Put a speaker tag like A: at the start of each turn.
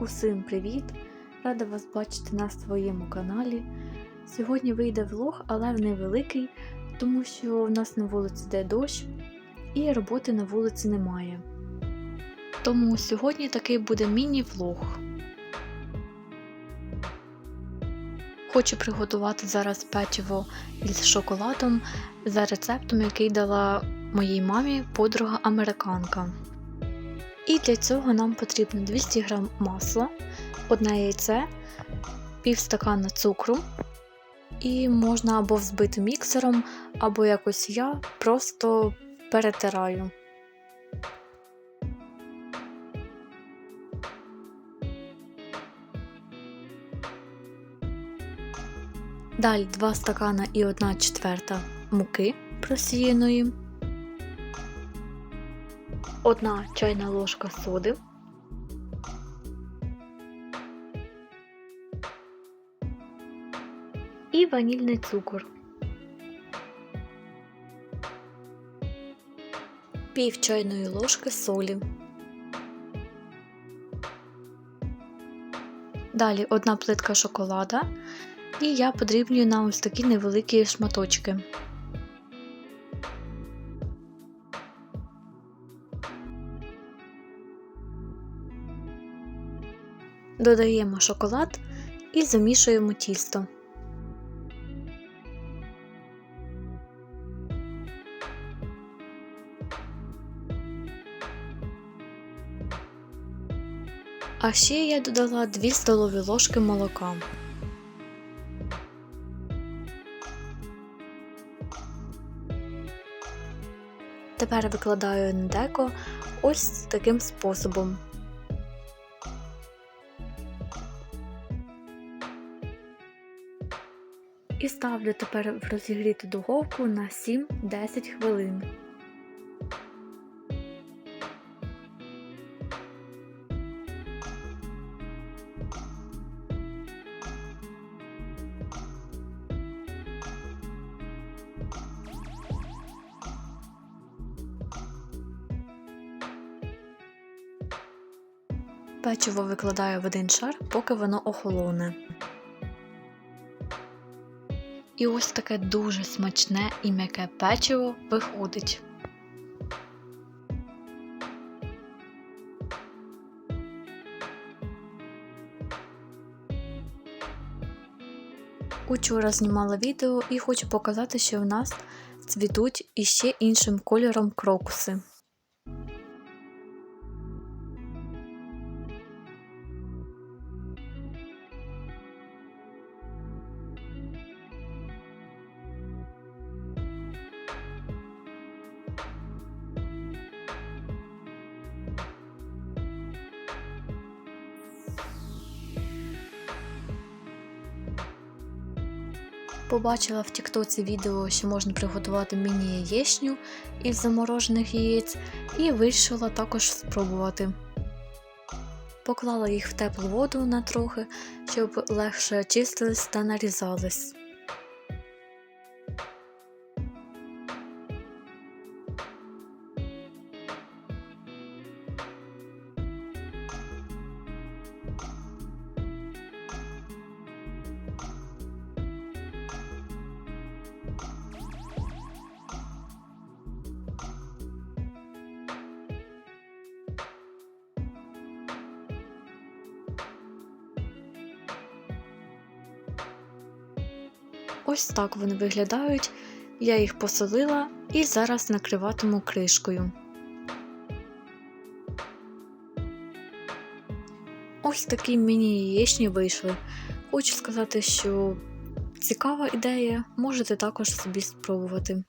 A: Усім привіт! Рада вас бачити на своєму каналі. Сьогодні вийде влог, але невеликий, тому що в нас на вулиці йде дощ і роботи на вулиці немає. Тому сьогодні такий буде міні-влог. Хочу приготувати зараз печиво із шоколадом за рецептом, який дала моїй мамі подруга американка. І для цього нам потрібно 200 г масла, одне яйце, пів стакана цукру. І можна або взбити міксером, або якось я просто перетираю. Далі 2 стакана і 1 четверта муки просіяної. Одна чайна ложка соди, і ванільний цукор, пів чайної ложки солі. Далі одна плитка шоколада, і я подрібнюю на ось такі невеликі шматочки. Додаємо шоколад і замішуємо тісто. А ще я додала 2 столові ложки молока. Тепер викладаю на деко ось таким способом. І ставлю тепер в розігріту духовку на 7-10 хвилин. Печиво викладаю в один шар, поки воно охолоне. І ось таке дуже смачне і м'яке печиво виходить. Учора знімала відео і хочу показати, що в нас цвітуть іще іншим кольором крокуси. Побачила в тіктоці відео, що можна приготувати міні-яєчню із заморожених яєць, і вирішила також спробувати. Поклала їх в теплу воду на трохи, щоб легше чистились та нарізались. Ось так вони виглядають. Я їх посолила і зараз накриватиму кришкою. Ось такі міні-яєчні вийшли. Хочу сказати, що цікава ідея, можете також собі спробувати.